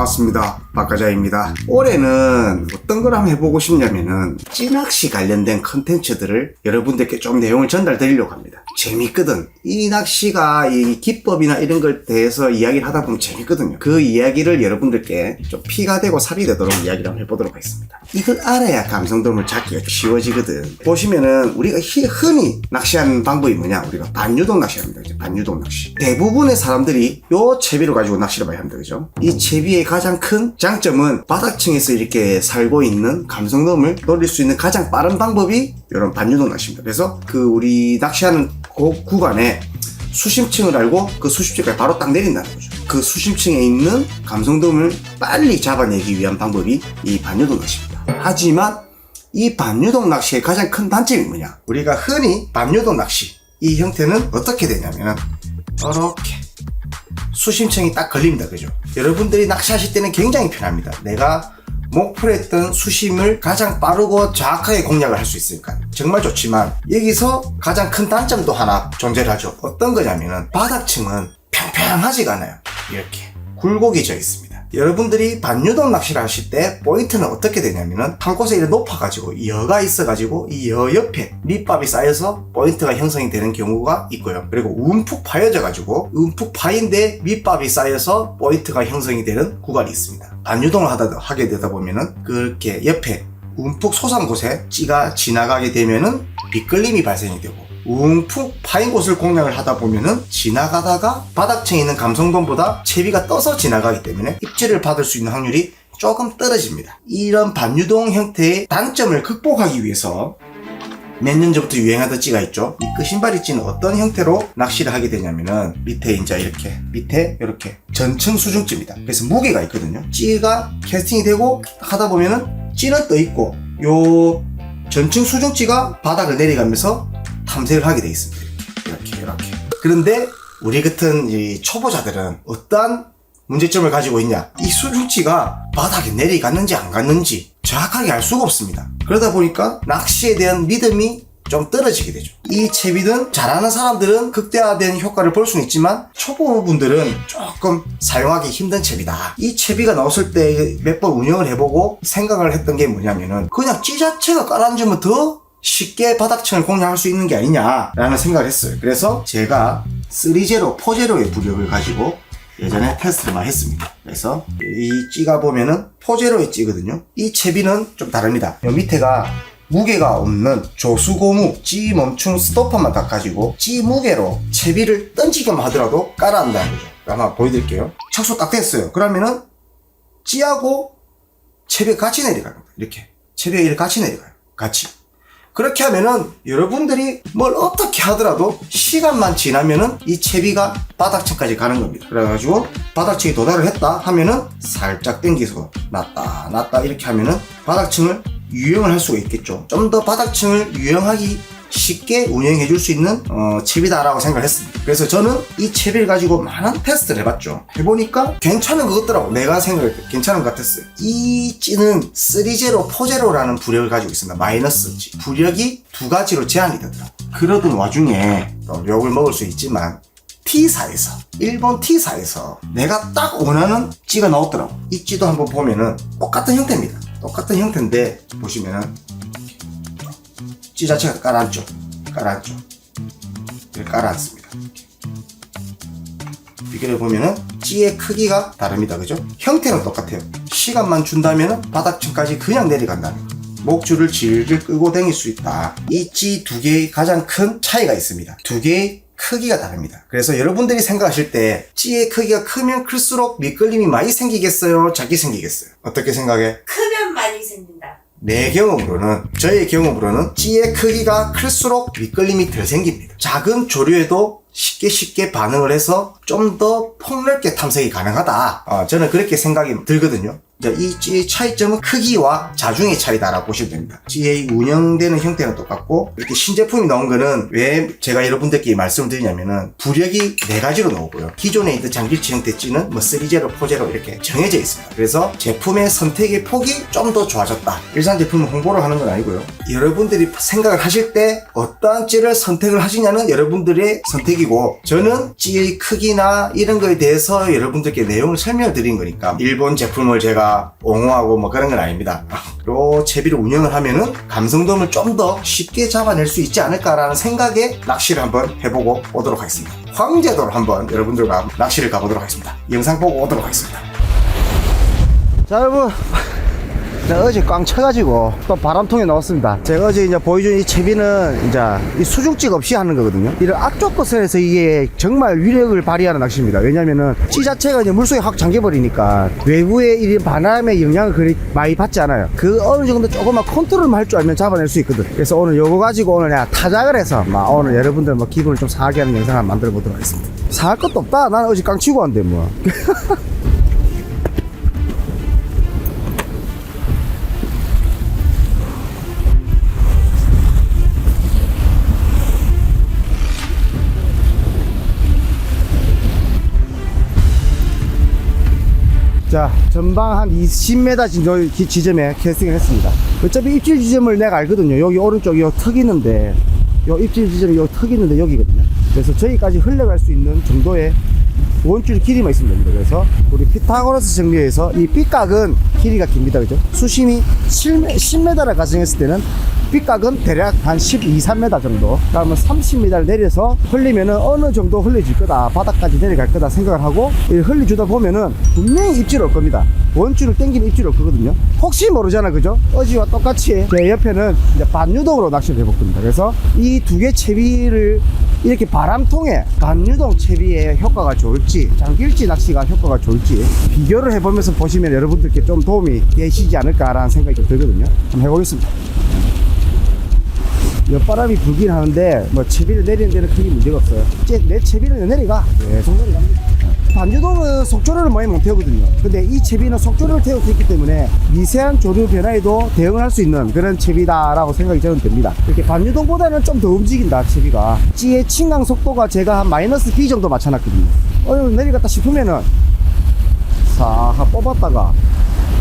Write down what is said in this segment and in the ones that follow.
반갑습니다. 박가자입니다. 올해는 어떤 걸 한번 해보고 싶냐면은 찌낚시 관련된 컨텐츠들을 여러분들께 좀 내용을 전달 드리려고 합니다. 재밌거든. 이 낚시가 이 기법이나 이런 걸 대해서 이야기를 하다 보면 재밌거든요. 그 이야기를 여러분들께 좀 피가 되고 살이 되도록 이야기를 한번 해보도록 하겠습니다. 이걸 알아야 감성돔을 잡기가 쉬워지거든. 보시면은 우리가 히- 흔히 낚시하는 방법이 뭐냐? 우리가 반유동 낚시합니다. 반유동 낚시. 대부분의 사람들이 요 채비를 가지고 낚시를 많이 합니다. 그죠? 이 채비의 가장 큰 장점은 바닥층에서 이렇게 살고 있는 감성돔을 노릴 수 있는 가장 빠른 방법이 이런 반유동 낚시입니다. 그래서 그 우리 낚시하는 그 구간에 수심층을 알고 그 수심층까지 바로 딱 내린다는 거죠. 그 수심층에 있는 감성돔을 빨리 잡아내기 위한 방법이 이 반유동 낚시입니다. 하지만 이 반유동 낚시의 가장 큰 단점이 뭐냐? 우리가 흔히 반유동 낚시 이 형태는 어떻게 되냐면은 이렇게 수심층이 딱 걸립니다. 그죠? 여러분들이 낚시하실 때는 굉장히 편합니다. 내가 목표로 했던 수심을 가장 빠르고 정확하게 공략을 할 수 있으니까 정말 좋지만 여기서 가장 큰 단점도 하나 존재를 하죠. 어떤 거냐면은 바닥층은 평평하지가 않아요. 이렇게 굴곡이 져 있습니다. 여러분들이 반유동 낚시를 하실 때 포인트는 어떻게 되냐면은 한 곳에 이렇게 높아가지고 여가 있어가지고 이 여 옆에 밑밥이 쌓여서 포인트가 형성이 되는 경우가 있고요. 그리고 움푹 파여져가지고 움푹 파인데 밑밥이 쌓여서 포인트가 형성이 되는 구간이 있습니다. 반유동을 하다 하게 되다 보면은 그렇게 옆에 움푹 솟은 곳에 찌가 지나가게 되면은 미끌림이 발생이 되고 움푹 파인 곳을 공략을 하다 보면은 지나가다가 바닥층에 있는 감성돔보다 채비가 떠서 지나가기 때문에 입질을 받을 수 있는 확률이 조금 떨어집니다. 이런 반유동 형태의 단점을 극복하기 위해서 몇 년 전부터 유행하던 찌가 있죠. 이 끝신바리 찌는 어떤 형태로 낚시를 하게 되냐면은 밑에 이제 이렇게 밑에 이렇게 전층 수중찌입니다. 그래서 무게가 있거든요. 찌가 캐스팅이 되고 하다 보면은 찌는 떠 있고 요 전층 수중찌가 바닥을 내려가면서 탐색을 하게 돼 있습니다. 이렇게 이렇게. 그런데 우리 같은 이 초보자들은 어떠한 문제점을 가지고 있냐? 이 수중치가 바닥에 내려갔는지 안 갔는지 정확하게 알 수가 없습니다. 그러다 보니까 낚시에 대한 믿음이 좀 떨어지게 되죠. 이 채비는 잘하는 사람들은 극대화된 효과를 볼 수는 있지만 초보분들은 조금 사용하기 힘든 채비다. 이 채비가 나왔을 때 몇 번 운영을 해보고 생각을 했던 게 뭐냐면은 그냥 찌 자체가 깔아앉으면 더 쉽게 바닥층을 공략할 수 있는 게 아니냐라는 생각을 했어요. 그래서 제가 3제로, 4제로의 부력을 가지고 예전에 테스트를 많이 했습니다. 그래서 이 찌가 보면은 포제로의 찌거든요. 이 채비는 좀 다릅니다. 요 밑에가 무게가 없는 조수고무 찌 멈춤 스토퍼만 딱 가지고 찌 무게로 채비를 던지기만 하더라도 깔아앉는다는 거죠. 아마 보여드릴게요. 착수 딱 됐어요. 그러면은 찌하고 채비가 같이 내려갑니다. 이렇게 채비가 이렇게 같이 내려가요. 같이. 그렇게 하면은 여러분들이 뭘 어떻게 하더라도 시간만 지나면은 이 채비가 바닥층까지 가는 겁니다. 그래가지고 바닥층이 도달을 했다 하면은 살짝 당겨서 놨다 놨다 이렇게 하면은 바닥층을 유형을 할 수가 있겠죠. 좀 더 바닥층을 유형하기 쉽게 운영해 줄 수 있는 어, 채비다라고 생각을 했습니다. 그래서 저는 이 채비를 가지고 많은 테스트를 해봤죠. 해보니까 괜찮은 것 같더라고. 내가 생각할 때 괜찮은 것 같았어요. 이 찌는 3제로, 4제로라는 부력을 가지고 있습니다. 마이너스 찌. 부력이 두 가지로 제한이 되더라고. 그러던 와중에 또 욕을 먹을 수 있지만 T사에서 일본 T사에서 내가 딱 원하는 찌가 나왔더라고. 이 찌도 한번 보면은 똑같은 형태입니다. 똑같은 형태인데 보시면은 찌 자체가 깔아앉죠. 깔아앉죠. 깔아앉습니다. 비교를 보면은 찌의 크기가 다릅니다. 그죠? 형태는 똑같아요. 시간만 준다면은 바닥층까지 그냥 내려간다는 거. 목줄을 질질 끄고 다닐 수 있다. 이 찌 두 개의 가장 큰 차이가 있습니다. 두 개의 크기가 다릅니다. 그래서 여러분들이 생각하실 때 찌의 크기가 크면 클수록 미끌림이 많이 생기겠어요? 작게 생기겠어요? 어떻게 생각해? 크면 많이 생긴다. 내 경험으로는 저의 경험으로는 찌의 크기가 클수록 미끌림이 덜 생깁니다. 작은 조류에도 쉽게 쉽게 반응을 해서 좀 더 폭넓게 탐색이 가능하다. 어, 저는 그렇게 생각이 들거든요. 이 차이점은 크기와 자중의 차이다라고 보시면 됩니다. 찌의 운영되는 형태는 똑같고 이렇게 신제품이 나온 거는 왜 제가 여러분들께 말씀을 드리냐면은 부력이 네 가지로 나오고요. 기존에 있던 장길치 형태 찌는 뭐 3제로, 4제로 이렇게 정해져 있습니다. 그래서 제품의 선택의 폭이 좀 더 좋아졌다. 일산 제품은 홍보를 하는 건 아니고요. 여러분들이 생각을 하실 때 어떠한 찌를 선택을 하시냐는 여러분들의 선택이고 저는 찌의 크기나 이런 거에 대해서 여러분들께 내용을 설명을 드린 거니까 일본 제품을 제가 옹호하고 뭐 그런 건 아닙니다. 요 채비를 운영을 하면은 감성돔을 좀 더 쉽게 잡아낼 수 있지 않을까라는 생각에 낚시를 한번 해보고 오도록 하겠습니다. 황제도를 한번 여러분들과 낚시를 가보도록 하겠습니다. 영상 보고 오도록 하겠습니다. 자 여러분 어제 꽝 쳐가지고 또 바람통에 넣었습니다. 제가 어제 이제 보여준 이 채비는 이제 이 수중찍 없이 하는 거거든요. 이런 앞쪽 것에서 이게 정말 위력을 발휘하는 낚시입니다. 왜냐면은 찌 자체가 이제 물속에 확 잠겨버리니까 외부의 이 바람의 영향을 그리 많이 받지 않아요. 그 어느 정도 조금만 컨트롤만 할 줄 알면 잡아낼 수 있거든. 그래서 오늘 요거 가지고 오늘 내가 타작을 해서 막 오늘 여러분들 뭐 기분을 좀 상하게 하는 영상 한번 만들어 보도록 하겠습니다. 상할 것도 없다. 나는 어제 깡 치고 왔는데 뭐. 자, 전방 한 20m 정도 기- 지점에 캐스팅을 했습니다. 어차피 입질 지점을 내가 알거든요. 여기 오른쪽에 요턱 있는데, 요 입질 지점이 요턱 있는데 여기거든요. 그래서 저기까지 흘러갈 수 있는 정도의 원줄 길이만 있으면 됩니다. 그래서 우리 피타고라스 정리에서 이 삐각은 길이가 깁니다. 그죠? 수심이 7m, 10m를 가정했을 때는 삐각은 대략 한 12, 3m 정도. 그러면 30m를 내려서 흘리면은 어느 정도 흘려질 거다. 바닥까지 내려갈 거다 생각을 하고 이 흘려주다 보면은 분명히 입질 올 겁니다. 원줄을 당기는 입질 올 거거든요. 혹시 모르잖아. 그죠? 어지와 똑같이 제 옆에는 이제 반유동으로 낚시를 해볼 겁니다. 그래서 이 두 개 채비를 이렇게 바람통에 반유동 채비의 효과가 좋을지 장길지 낚시가 효과가 좋을지 비교를 해보면서 보시면 여러분들께 좀 도움이 되시지 않을까라는 생각이 좀 들거든요. 한번 해보겠습니다. 옆바람이 불긴 하는데 뭐 채비를 내리는 데는 크게 문제가 없어요. 이제 내 채비를 내리가 계속 내려갑니다. 반주동은 속조류를 많이 못 태우거든요. 근데 이 채비는 속조류를 태울 수 있기 때문에 미세한 조류 변화에도 대응을 할 수 있는 그런 채비다라고 생각이 저는 듭니다. 이렇게 반유동보다는 좀 더 움직인다 채비가. 찌의 침강 속도가 제가 한 마이너스 B 정도 맞춰놨거든요. 어 내리갔다 싶으면은 싹 뽑았다가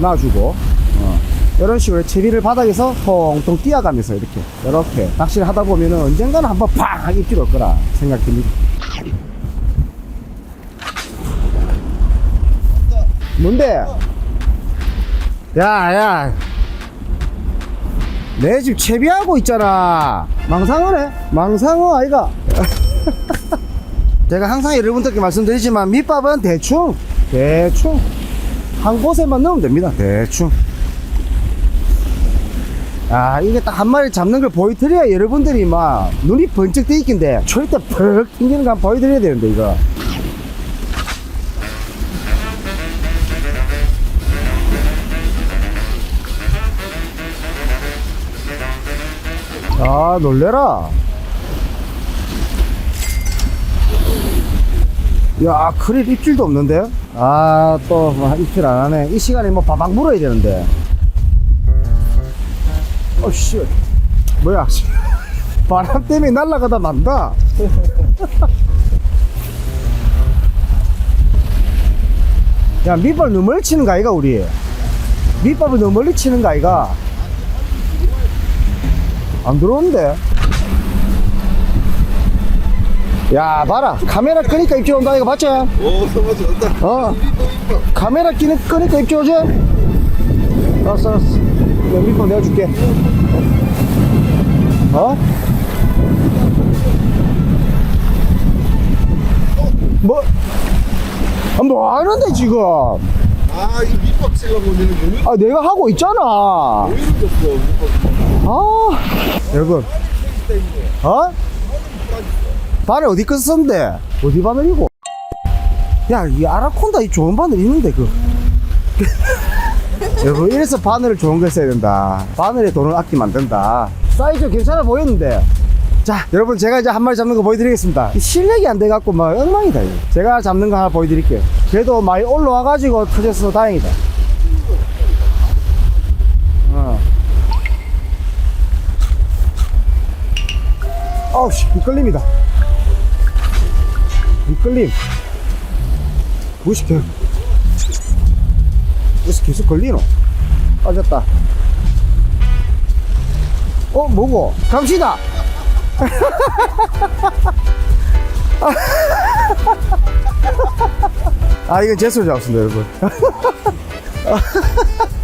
놔주고 어. 이런 식으로 채비를 바닥에서 통통 뛰어가면서 이렇게 이렇게 낚시를 하다 보면은 언젠가는 한번 팍 입질 올 거라 생각됩니다. 뭔데? 야, 야. 내 집 채비하고 있잖아. 망상어네? 망상어 아이가? 제가 항상 여러분들께 말씀드리지만 밑밥은 대충, 대충. 한 곳에만 넣으면 됩니다. 대충. 아, 이게 딱 한 마리 잡는 걸 보여드려야 여러분들이 막 눈이 번쩍 뜨 있긴데, 절대 퍽 튕기는 거 보여드려야 되는데, 이거. 아, 놀래라. 야, 크릴 입질도 없는데? 아, 또, 뭐, 입질 안 하네. 이 시간에 뭐, 바박 물어야 되는데. 어, 씨. 뭐야. 바람 때문에 날아가다 만다. 야, 밑밥 너무 멀리 치는 거 아이가, 우리? 밑밥을 너무 멀리 치는 거 아이가? 안 들어오는데? 야, 봐라. 카메라 끄니까 입질 온다, 이거 봤지? 오, 맞아, 맞다. 어. 카메라 끼는, 끄니까 입질 오지? 알았어, 알았어. 야, 밑밥 내가 줄게. 어? 뭐, 아, 뭐 하는데, 지금? 아, 이 밑밥 쓰려고 너는 왜 아, 내가 하고 있잖아. 왜 이러겠어, 밑밥. 아, 여러분. 어? 바늘 어디 껐었는데 어디 바늘이고? 야, 이 아라콘다 이 좋은 바늘 있는데, 그. 여러분, 이래서 바늘을 좋은 걸 써야 된다. 바늘에 돈을 아끼면 안 된다. 사이즈 괜찮아 보였는데. 자, 여러분, 제가 이제 한 마리 잡는 거 보여드리겠습니다. 이 실력이 안 돼갖고, 막, 엉망이다, 이거. 제가 잡는 거 하나 보여드릴게요. 그래도 많이 올라와가지고 터져서 다행이다. 아우, 씨, 미끌림이다. 미끌림. 무엇이 개, 무엇이 계속 걸리노? 빠졌다. 어, 뭐고? 감시다! 아, 이건 제 소리 잡습니다, 여러분.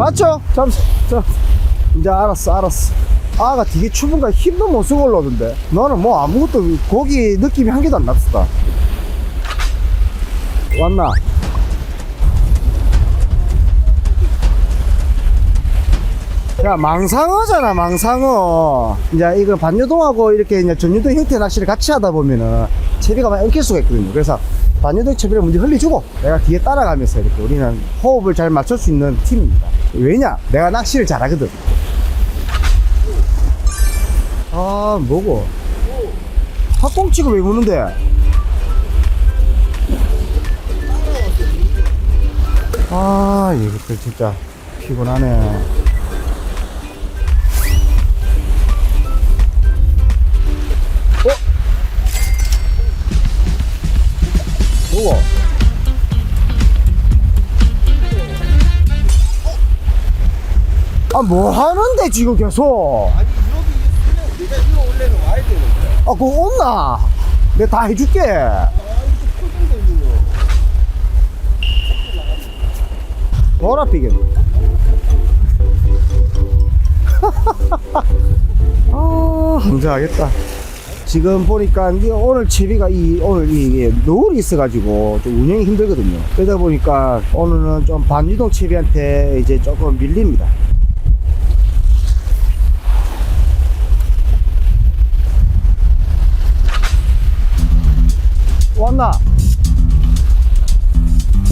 맞죠? 잠시, 저, 이제 알았어, 알았어. 아가 되게 추분가 힘도 못 쓰고 올라오던데. 너는 뭐 아무것도 고기 느낌이 한 개도 안 났었다. 왔나? 야, 망상어잖아, 망상어. 이제 이거 반유동하고 이렇게 이제 전유동 형태 낚시를 같이 하다 보면은 채비가 많이 엉킬 수가 있거든요. 그래서 반유동 채비를 먼저 흘려주고 내가 뒤에 따라가면서 이렇게 우리는 호흡을 잘 맞출 수 있는 팀입니다. 왜냐? 내가 낚시를 잘하거든. 아, 뭐고? 핫꽁치가 왜 무는데? 아, 이것들 진짜 피곤하네. 아, 뭐 하는데, 지금 계속? 아니 여기 있으면 내가 이거 원래는 와야 되는데 아, 그거 온나? 내가 다 해줄게. 뭐라 삐겠네. 아, 흥정하겠다. 지금 보니까 이 오늘 채비가 이 오늘 이게 노을이 있어가지고 좀 운영이 힘들거든요. 그러다 보니까 오늘은 좀 반유동 채비한테 이제 조금 밀립니다. 왔나?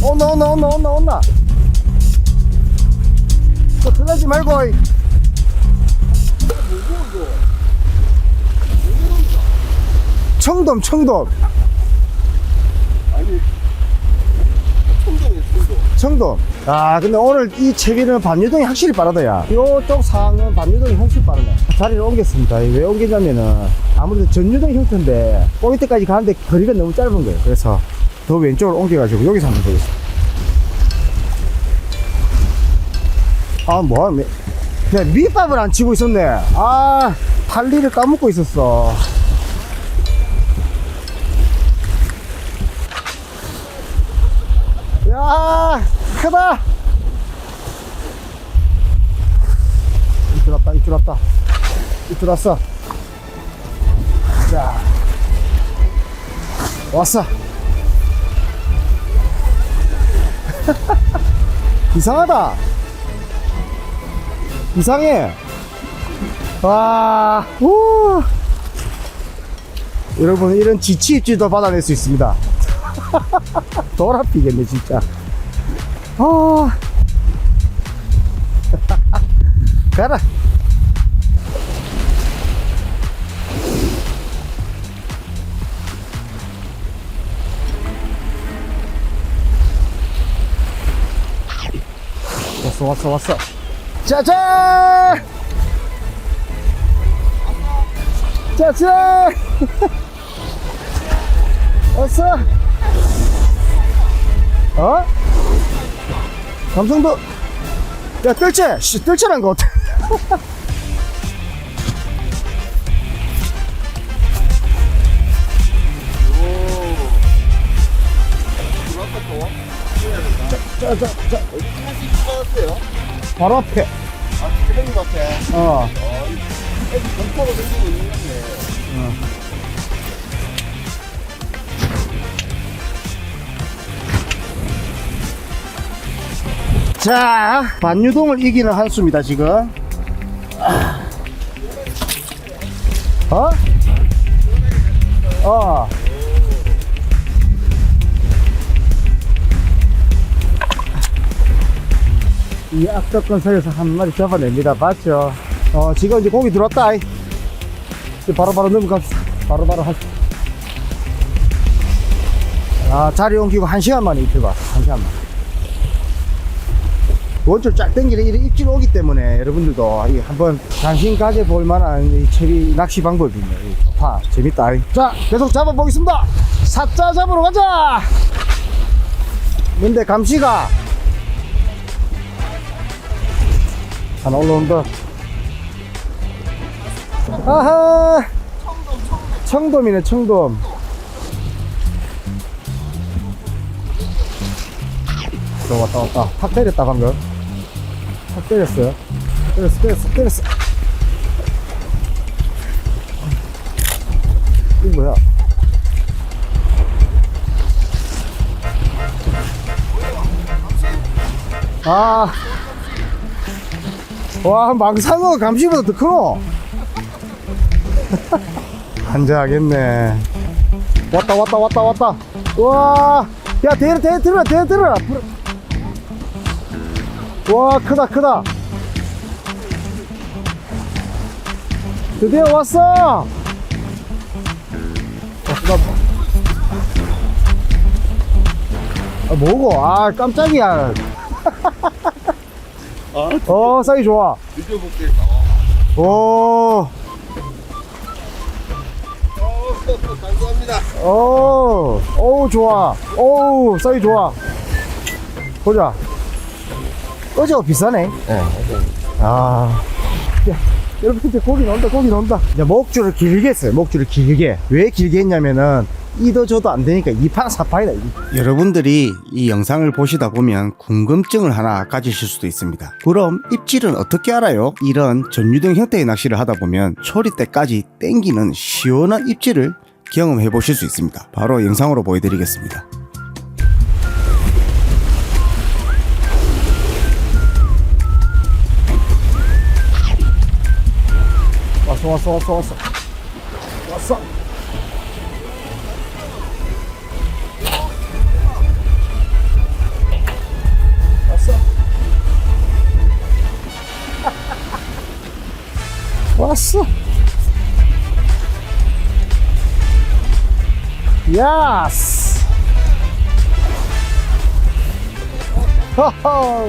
온나 온나 온나 온나 온나. 저 들어가지 말고. 이. 청돔 청돔. 아니 청동 청돔. 아 근데 오늘 이 채비는 반유동이 확실히 빠르다 야. 요쪽 상은 반유동이 훨씬 빠르네. 자리를 옮겼습니다. 왜 옮기냐면은 아무래도 전유동 형태인데 때까지 가는데 거리가 너무 짧은 거예요. 그래서 더 왼쪽으로 옮겨가지고 여기서 하면 되겠어 아 뭐야 그냥 밑밥을 안 치고 있었네. 아 팔리를 까먹고 있었어. 야 크다! 이줄 왔다 이줄 왔다. 이줄 왔어 왔어. 이상하다. 이상해. 와 우. 여러분 이런 지치 입질도 받아낼 수 있습니다. 돌아피겠네 진짜. 아 가라 왔어 왔어 왔어. 짜잔 짜잔 왔어! 어? 감성도! 야 뜰채! 씨 뜰채란 거 어때 바로 앞에 아 태경님 앞에 어 애기 공포로 생기고 있는 건데 자, 반유동을 이기는 한수입니다, 지금. 어? 어. 이 악덕건 사이에서 한 마리 잡아냅니다. 봤죠? 어, 지금 이제 고기. 이. 이제 바로바로 넘어갑시다. 바로바로 하 아, 자리 옮기고 한 시간 만에 이틀 봤어. 한 시간 만에. 원줄 쫙 당기는 이런 입질 오기 때문에 여러분들도 이 한번 관심 가져볼 만한 이 채비 낚시. 이 좋다. 재밌다. 자, 계속 잡아보겠습니다. 사자 잡으러 가자! 근데 감시가 하나 올라온다. 아하! 청돔 이네, 청돔. 저 왔다, 왔다. 탁 때렸다, 방금. 탁 때렸어요. 때렸어, 때렸어, 때렸어. 이거 뭐야? 아. 와, 망상어 감시보다 더 크노? 한자하겠네. 왔다, 왔다, 왔다, 왔다. 와, 야, 대를, 대를 들어라, 대를 들어라. 불- 와, 크다, 크다. 드디어 왔어! 아, 뭐고? 아, 깜짝이야. 어, 사이 좋아. 볼게. 오, 어, 감사합니다. 오, 오, 좋아. 오, 사이 좋아. 보자. 어제가 비싸네. 아. 야, 여러분, 이제 고기 나온다, 고기 나온다. 이제 목줄을 길게 했어요, 목줄을 길게. 왜 길게 했냐면은, 이도 저도 안 되니까 이판 사판이다. 여러분들이 이 영상을 보시다 보면 궁금증을 하나 가지실 수도 있습니다. 그럼 입질은 어떻게 알아요? 이런 전유등 형태의 낚시를 하다 보면 초리 때까지 땡기는 시원한 입질을 경험해 보실 수 있습니다. 바로 영상으로 보여드리겠습니다. 왔어 왔어 왔어 왔어 왔어 왔어 왔어 야스 허허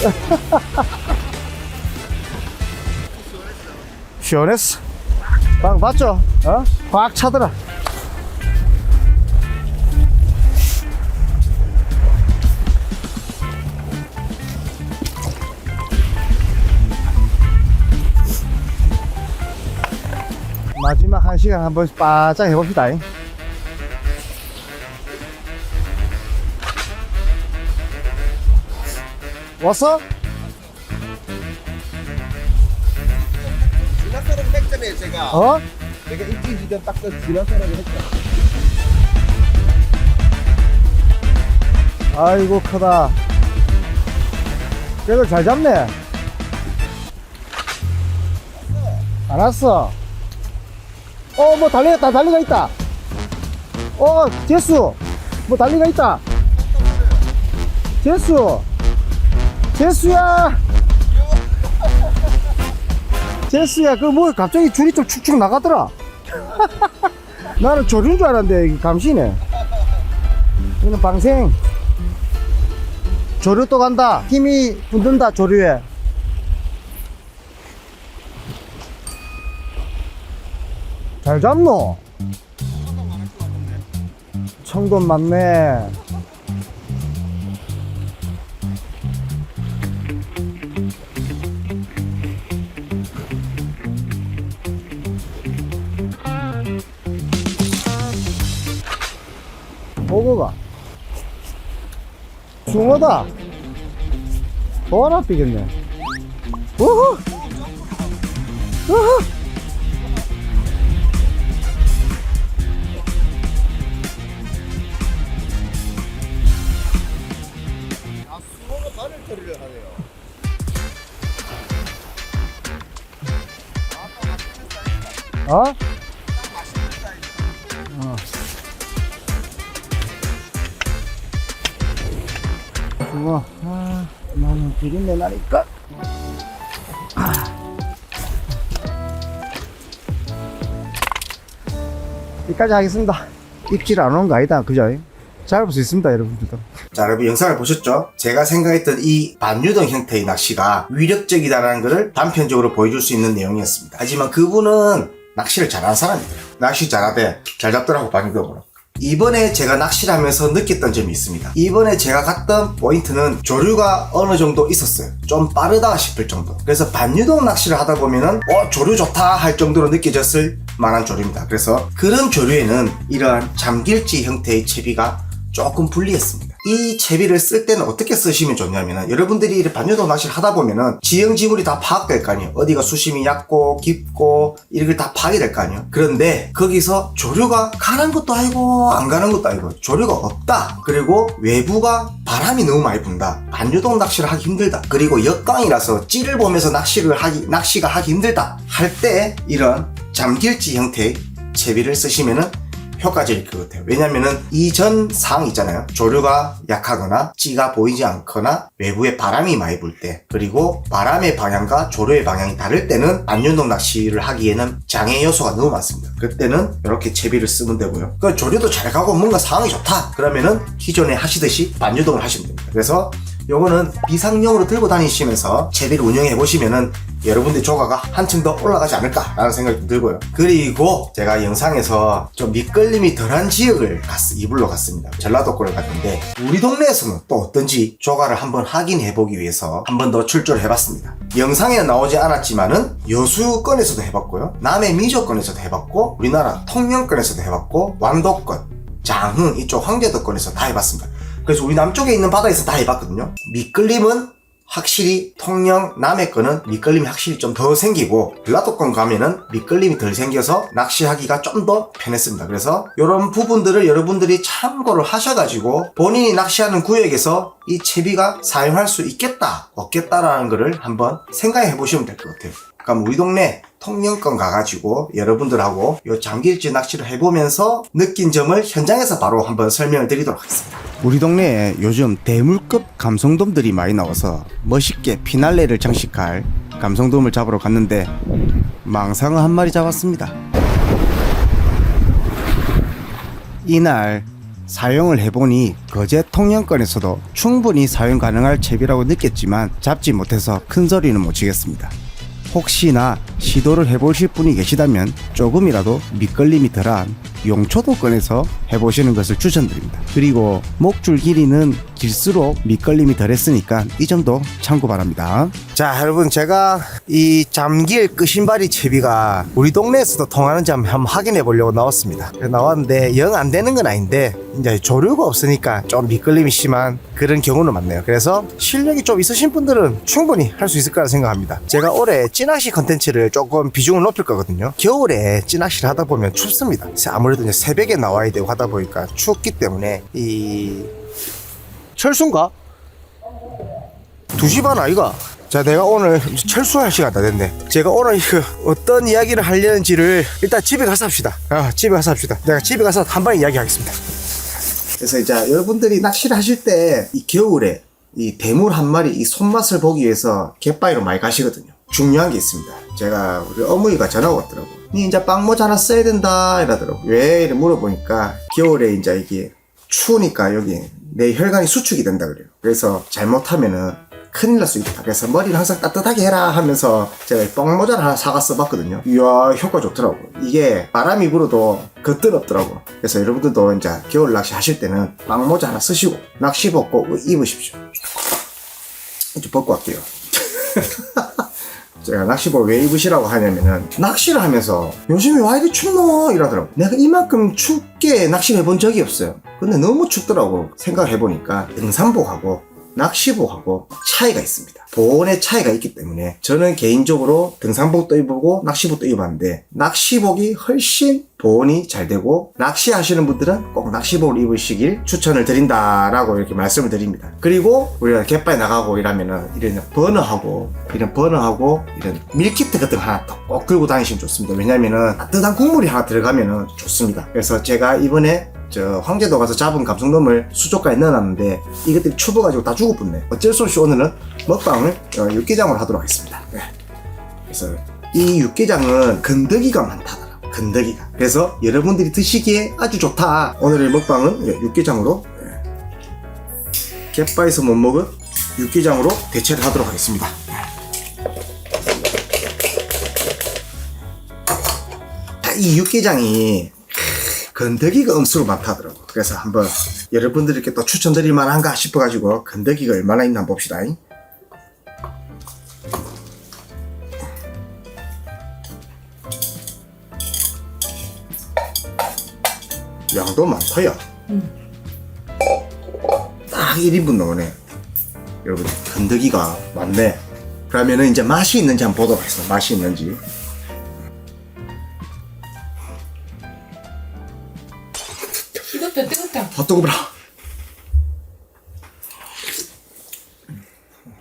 시원했어. 방 봤죠? 어? 꽉 차더라. 마지막 한 시간 한번 바짝 해봅시다. 잉. 왔어? 지나사람 했잖아요, 제가. 어? 내가 일찍 지금 딱그 지나사람을 했잖아. 아이고 크다 그래도 잘 잡네 알았어 어 뭐 달리가 있다 달리가 있다. 어 제수. 뭐 달리가 있다. 제수. 제수야. 제수야 그 뭐 갑자기 줄이 좀 축축 나가더라. 나는 조류인 줄 알았는데 감시네. 이거는 방생. 조류 또 간다. 힘이 붙는다, 조류에. 잘 잡노? 청돈 많네. 보고가. 중어다. 더 하나 뛰겠네. 우후! 우후! 어? 어. 중어. 아, 나는 나니까. 아. 여기까지 하겠습니다. 입질 안 오는 거 아니다. 그죠? 잘볼수 있습니다, 여러분들도. 자, 여러분 영상을 보셨죠? 제가 생각했던 이 반유동 형태의 낚시가 위력적이다라는 것을 단편적으로 보여줄 수 있는 내용이었습니다. 하지만 그분은 낚시를 잘하는 사람이에요. 낚시 잘하대. 잘 잡더라고, 반유동으로. 이번에 제가 낚시를 하면서 느꼈던 점이 있습니다. 이번에 제가 갔던 포인트는 조류가 어느 정도 있었어요. 좀 빠르다 싶을 정도. 그래서 반유동 낚시를 하다 보면은, 어, 조류 좋다 할 정도로 느껴졌을 만한 조류입니다. 그래서 그런 조류에는 이러한 잠길지 형태의 채비가 조금 불리했습니다. 이 채비를 쓸 때는 어떻게 쓰시면 좋냐면은 여러분들이 이렇게 반유도 낚시를 하다 보면은 지형 지물이 다 파악될 거 아니에요. 어디가 수심이 얕고 깊고 걸다 파악이 될 거 아니에요. 그런데 거기서 조류가 가는 것도 아니고 안 가는 것도 아니고 조류가 없다. 그리고 외부가 바람이 너무 많이 분다. 반유동 낚시를 하기 힘들다. 그리고 역광이라서 찌를 보면서 낚시를 하기 낚시가 하기 힘들다. 할 때 이런 잠길지 형태의 채비를 쓰시면은 효과적일 것 같아요. 왜냐면은 이전 상황 있잖아요. 조류가 약하거나 찌가 보이지 않거나 외부에 바람이 많이 불 때, 그리고 바람의 방향과 조류의 방향이 다를 때는 안윤동 낚시를 하기에는 장애 요소가 너무 많습니다. 그때는 이렇게 채비를 쓰면 되고요. 그 조류도 잘 가고 뭔가 상황이 좋다. 그러면은 기존에 하시듯이 반유동을 하시면 됩니다. 그래서 요거는 비상용으로 들고 다니시면서 채비를 운영해 보시면은 여러분들 조가가 한층 더 올라가지 않을까라는 생각이 좀 들고요. 그리고 제가 영상에서 좀 밑걸림이 덜한 지역을 갔, 이불로 갔습니다. 전라도권을 갔는데 우리 동네에서는 또 어떤지 조가를 한번 확인해 보기 위해서 한번 더 출조를 해봤습니다. 영상에 나오지 않았지만은 여수권에서도 해봤고요. 남해 미조권에서도 해봤고 우리나라 통영권에서도 해봤고 완도권, 장흥 이쪽 황제도권에서 다 해봤습니다. 그래서 우리 남쪽에 있는 바다에서 다 해봤거든요. 밑걸림은 확실히 통영 남해 거는 밑걸림이 확실히 좀 더 생기고 전라도권 가면은 밑걸림이 덜 생겨서 낚시하기가 좀 더 편했습니다. 그래서 이런 부분들을 여러분들이 참고를 하셔가지고 본인이 낚시하는 구역에서 이 채비가 사용할 수 있겠다 없겠다라는 거를 한번 생각해 보시면 될 것 같아요. 그럼 우리 동네 통영권 가가지고 여러분들하고 요 장길지 낚시를 해보면서 느낀 점을 현장에서 바로 한번 설명을 드리도록 하겠습니다. 우리 동네에 요즘 대물급 감성돔들이 많이 나와서 멋있게 피날레를 장식할 감성돔을 잡으러 갔는데 망상어 한 마리 잡았습니다. 이날 사용을 해보니 거제 통영권에서도 충분히 사용 가능할 채비라고 느꼈지만 잡지 못해서 큰 소리는 못 치겠습니다. 혹시나 시도를 해보실 분이 계시다면 조금이라도 밑걸림이 덜한 용초도 꺼내서 해보시는 것을 추천드립니다. 그리고 목줄 길이는 길수록 밑걸림이 덜했으니까 이 점도 참고 바랍니다. 자 여러분 제가 이 잠길 끄신바리 채비가 우리 동네에서도 통하는지 한번 한번 확인해 보려고 나왔습니다. 나왔는데 영 안 되는 건 아닌데 이제 조류가 없으니까 좀 밑걸림이 심한 그런 경우는 많네요. 그래서 실력이 좀 있으신 분들은 충분히 할 수 있을 거라 생각합니다. 제가 올해 찌낚시 컨텐츠를 조금 비중을 높일 거거든요. 겨울에 찌낚시를 하다 보면 춥습니다. 아무래도 이제 새벽에 나와야 되고 하다 보니까 춥기 때문에 이 철수인가? 2시 반 아이가? 자, 내가 오늘 철수할 시간 다 됐네. 제가 오늘 그 어떤 이야기를 하려는지를 일단 집에 가서 합시다. 아, 집에 가서 합시다. 내가 집에 가서 한번 이야기하겠습니다. 그래서 이제 여러분들이 낚시를 하실 때 이 겨울에 이 대물 한 마리 이 손맛을 보기 위해서 갯바위로 많이 가시거든요. 중요한 게 있습니다. 제가 우리 어머니가 전화가 왔더라고. 니 이제 빵모자 하나 써야 된다 이러더라고. 왜 이래 물어보니까 겨울에 이제 이게 추우니까 여기 내 혈관이 수축이 된다 그래요. 그래서 잘못하면은 큰일 날 수 있다. 그래서 머리를 항상 따뜻하게 해라 하면서 제가 뻥모자를 하나 사가 써봤거든요. 이야, 효과 좋더라고. 이게 바람이 불어도 겉들없더라고. 그래서 여러분들도 이제 겨울 낚시 하실 때는 빵모자 하나 쓰시고 낚시 벗고 입으십시오. 이제 벗고 갈게요. 제가 낚시복 왜 입으시라고 하냐면은 낚시를 하면서 요즘에 와 이리 춥노? 이러더라고 내가 이만큼 춥게 낚시를 해본 적이 없어요. 근데 너무 춥더라고 생각을 해보니까 등산복하고 낚시복하고 차이가 있습니다. 보온의 차이가 있기 때문에 저는 개인적으로 등산복도 입어보고 낚시복도 입어봤는데 낚시복이 훨씬 보온이 잘 되고 낚시하시는 분들은 꼭 낚시복을 입으시길 추천을 드린다라고 이렇게 말씀을 드립니다. 그리고 우리가 갯바에 나가고 이러면은 이런 버너하고 이런 버너하고 이런 밀키트 같은 거 하나 더꼭 들고 다니시면 좋습니다. 왜냐면은 따뜻한 국물이 하나 들어가면은 좋습니다. 그래서 제가 이번에 저 황제도 가서 잡은 감성돔을 수족관에 넣어놨는데 이것들이 추워가지고 다 죽어붙네. 어쩔 수 없이 오늘은 먹방을 어, 육개장으로 하도록 하겠습니다. 네. 그래서 이 육개장은 건더기가 많다더라고. 건더기가. 그래서 여러분들이 드시기에 아주 좋다. 오늘의 먹방은 예, 육개장으로 예, 갯바에서 못 먹은 육개장으로 대체를 하도록 하겠습니다. 아, 이 육개장이 건더기가 엄수로 많다더라고. 그래서 한번 여러분들께 또 추천드릴 만한가 싶어가지고 건더기가 얼마나 있나 봅시다. 양도 많다야. 딱 1인분 나오네. 여러분, 건더기가 많네. 그러면은 이제 맛이 있는지 한번 보도록 하겠습니다. 맛이 있는지. 뜨겁다 뜨겁다 아, 뜨거워라.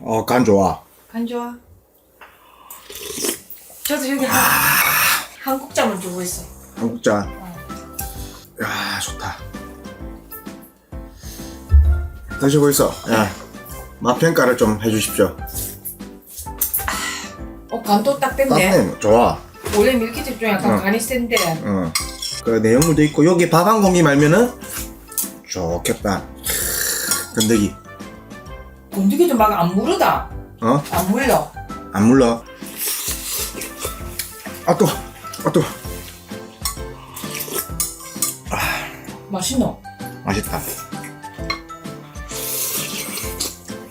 어, 간 좋아. 간 좋아 저도 여기 한, 한국장을 주고 있어 한국자. 야, 좋다. 드시고 있어. 야, 맛 평가를 좀 해주십시오. 어 간도 딱 됐네 땀내 좋아. 원래 밀키트 좀 약간 어. 간이 센데 어. 그 내용물도 있고 여기 밥 한 공기 말면은 좋겠다. 건더기. 건더기도 막 안 무르다 어? 안 물러 안 물러. 아 또, 아 또. 맛있노? 맛있다.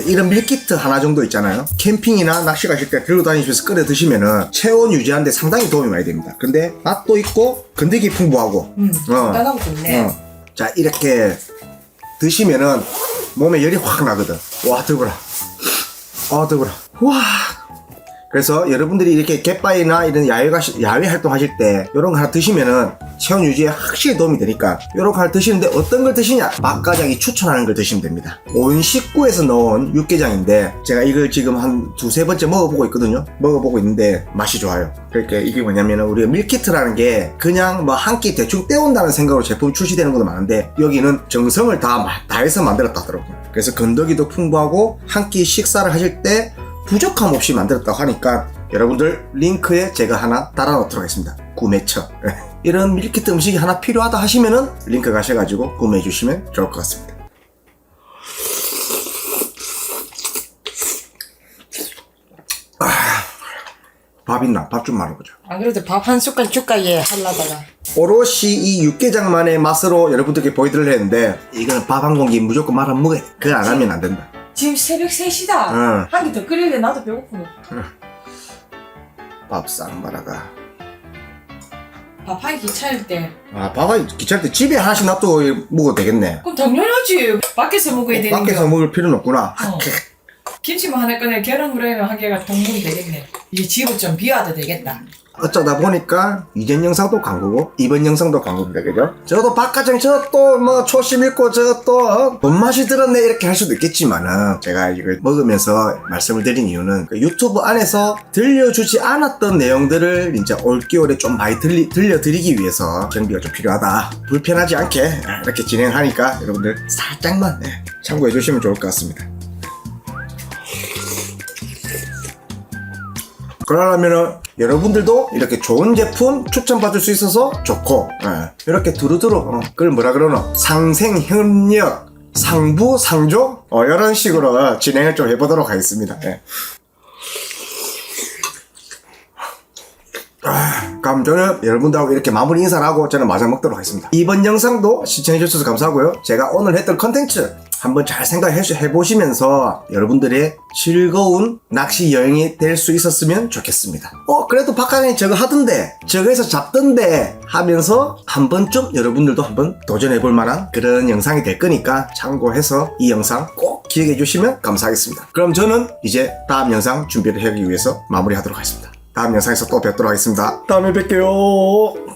이런 밀키트 하나 정도 있잖아요. 캠핑이나 낚시 가실 때 들고 다니시면서 끓여 드시면은 체온 유지하는데 상당히 도움이 많이 됩니다. 근데 맛도 있고 건더기 풍부하고. 음 어. 간단하고 좋네 어. 자 이렇게 드시면은 몸에 열이 확 나거든. 와 뜨거라. 아 뜨거라. 와. 그래서 여러분들이 이렇게 갯바위나 이런 야외 가시, 야외 활동 하실 때 이런 거 하나 드시면은 체온 유지에 확실히 도움이 되니까 이런 거 하나 드시는데 어떤 걸 드시냐? 맛가장이 추천하는 걸 드시면 됩니다. 온 식구에서 넣은 육개장인데 제가 이걸 지금 한 두세 번째 먹어보고 있거든요. 먹어보고 있는데 맛이 좋아요. 그러니까 이게 뭐냐면은 우리가 밀키트라는 게 그냥 뭐 한 끼 대충 때운다는 생각으로 제품 출시되는 것도 많은데 여기는 정성을 다 마- 다해서 만들었다 하더라고요. 그래서 건더기도 풍부하고 한 끼 식사를 하실 때 부족함 없이 만들었다고 하니까 여러분들 링크에 제가 하나 달아놓도록 하겠습니다. 구매처. 이런 밀키트 음식이 하나 필요하다 하시면은 링크 가셔가지고 구매해 주시면 좋을 것 같습니다. 아, 밥 있나? 밥 좀 말아보자. 안 그래도 밥 한 숟갈 줄까 얘 할라다가 오롯이 이 육개장만의 맛으로 여러분들께 보여드리려 했는데 이거는 밥 한 공기 무조건 말아 먹어야 돼. 그거 안 하면 안 된다. 지금 새벽 3시다 응. 한 개 더 끓일래 나도 배고프네 밥상 말아가. 밥 하기 귀찮을 때 아, 밥은 귀찮을 때 집에 하나씩 놔두고 먹어도 되겠네. 그럼 당연하지 밖에서 먹어야 되는 밖에서 거 먹을 필요는 없구나. 어. 김치만 하나 꺼내 계란 후라이만 한 개가 동분이 되겠네 이제 집을 좀 비워도 되겠다 어쩌다 보니까 이전 영상도 광고고 이번 영상도 광고입니다. 그죠? 저도 박가정 저또 뭐 초심 있고 저또 본맛이 들었네 이렇게 할 수도 있겠지만은 제가 이걸 먹으면서 말씀을 드린 이유는 그 유튜브 안에서 들려주지 않았던 내용들을 이제 올겨울에 좀 많이 들리, 들려드리기 위해서 정비가 좀 필요하다. 불편하지 않게 이렇게 진행하니까 여러분들 살짝만 네, 참고해 주시면 좋을 것 같습니다. 그러려면은 여러분들도 이렇게 좋은 제품 추천받을 수 있어서 좋고 예. 이렇게 두루두루 어, 그걸 뭐라 그러노 상생협력 상부 상조 어, 이런 식으로 진행을 좀 해보도록 하겠습니다 예. 아, 그럼 저는 여러분들하고 이렇게 마무리 인사를 하고 저는 마저 먹도록 하겠습니다. 이번 영상도 시청해주셔서 감사하고요. 제가 오늘 했던 컨텐츠 한번 잘 생각해 보시면서 여러분들의 즐거운 낚시 여행이 될 수 있었으면 좋겠습니다. 어, 그래도 박하장이 저거 하던데, 저거에서 잡던데 하면서 한 번쯤 여러분들도 한번 도전해 볼 만한 그런 영상이 될 거니까 참고해서 이 영상 꼭 기억해 주시면 감사하겠습니다. 그럼 저는 이제 다음 영상 준비를 하기 위해서 마무리하도록 하겠습니다. 다음 영상에서 또 뵙도록 하겠습니다. 다음에 뵐게요.